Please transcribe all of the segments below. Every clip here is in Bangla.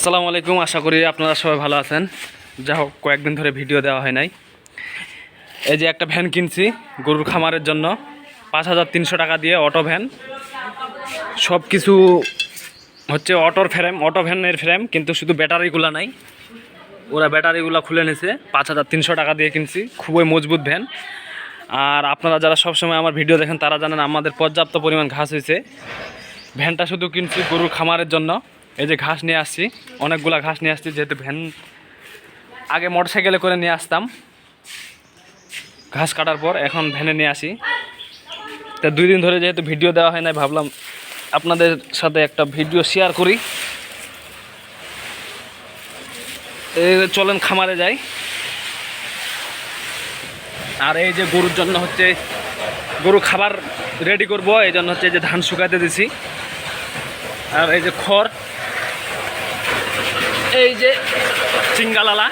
আসসালামু আলাইকুম, আশা করি আপনারা সবাই ভালো আছেন। যা হোক, কয়েকদিন ধরে ভিডিও দেওয়া হয় নাই। এই যে একটা ভ্যান কিনছি গরুর খামারের জন্য। পাঁচ হাজার তিনশো টাকা দিয়ে অটো ভ্যান। সব কিছু হচ্ছে অটোর ফ্রেম, অটো ভ্যানের ফ্রেম, কিন্তু শুধু ব্যাটারিগুলো নাই। ওরা ব্যাটারিগুলো খুলে নিছে। পাঁচ হাজার তিনশো টাকা দিয়ে কিনছি। খুবই মজবুত ভ্যান। আর আপনারা যারা সবসময় আমার ভিডিও দেখেন, তারা জানেন আমাদের পর্যাপ্ত পরিমাণ ঘাস হয়েছে ভ্যানটা শুধু কিনছি গরুর খামারের জন্য। এই যে ঘাস নিয়ে আসছি, অনেকগুলা ঘাস নিয়ে আসছি, যেহেতু ভ্যান আগে মোটরসাইকেলে করে নিয়ে আসতাম। ঘাস কাটার পর এখন ভ্যানে নিয়ে আসি। তা দুই দিন ধরে যেহেতু ভিডিও দেওয়া হয় না ভাবলাম আপনাদের সাথে একটা ভিডিও শেয়ার করি। চলেন খামারে যাই। আর এই যে গরুর জন্য হচ্ছে গরু খাবার রেডি করব, এই জন্য হচ্ছে যে ধান শুকাতে দিছি। আর এই যে খড়। এই যে চিঙ্গালালা।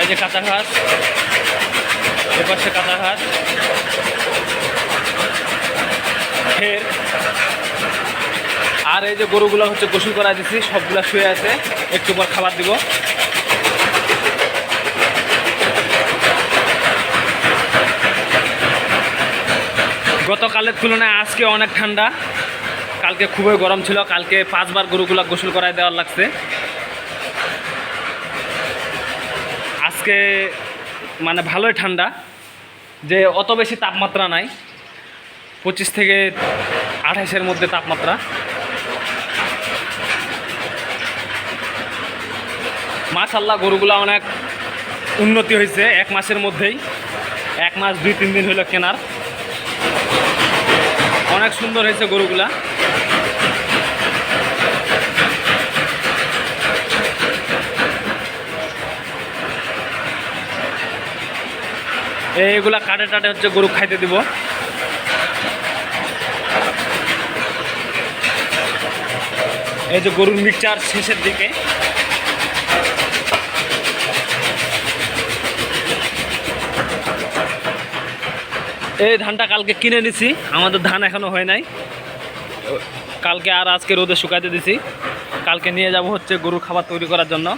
এই যে কাঁচা ঘাস। এপাশে কাঁচা ঘাস। ফের আর এই যে গরুগুলো হচ্ছে গোসল করা দিছি সবগুলা শুয়ে আছে। একটু পর খাবার দিব। গতকালের তুলনায় আজকে অনেক ঠান্ডা। কালকে খুবই গরম ছিল, কালকে পাঁচবার গরুগুলা গোসল করায় দেওয়ার লাগছে। আজকে মানে ভালোই ঠান্ডা, যে অত বেশি তাপমাত্রা নাই, পঁচিশ থেকে আঠাইশের মধ্যে তাপমাত্রা। মাশাল্লাহ গরুগুলা অনেক উন্নতি হয়েছে, এক মাসের মধ্যেই। এক মাস দুই, তিন দিন হলো কেনার। অনেক সুন্দর হয়েছে গরুগুলা। এইগুলা কাটে টাটে হচ্ছে গরু খাইতে দিব। এই যে গরুর মিক্সচার শেষের দিকে। এই ধানটা কালকে কিনে নিছি। আমাদের ধান এখনও হয় নাই। কালকে আর আজকে রোদে শুকাইতে দিছি। কালকে নিয়ে যাব হচ্ছে গরুর খাবার তৈরি করার জন্য।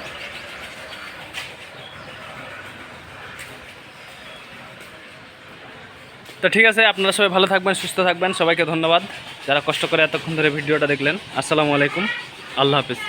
তো ঠিক আছে, আপনারা সবাই ভালো থাকবেন, সুস্থ থাকবেন। সবাইকে ধন্যবাদ। যারা কষ্ট করে এতক্ষণ ধরে ভিডিওটা দেখলেন, আসসালামু আলাইকুম। আল্লাহ হাফিজ।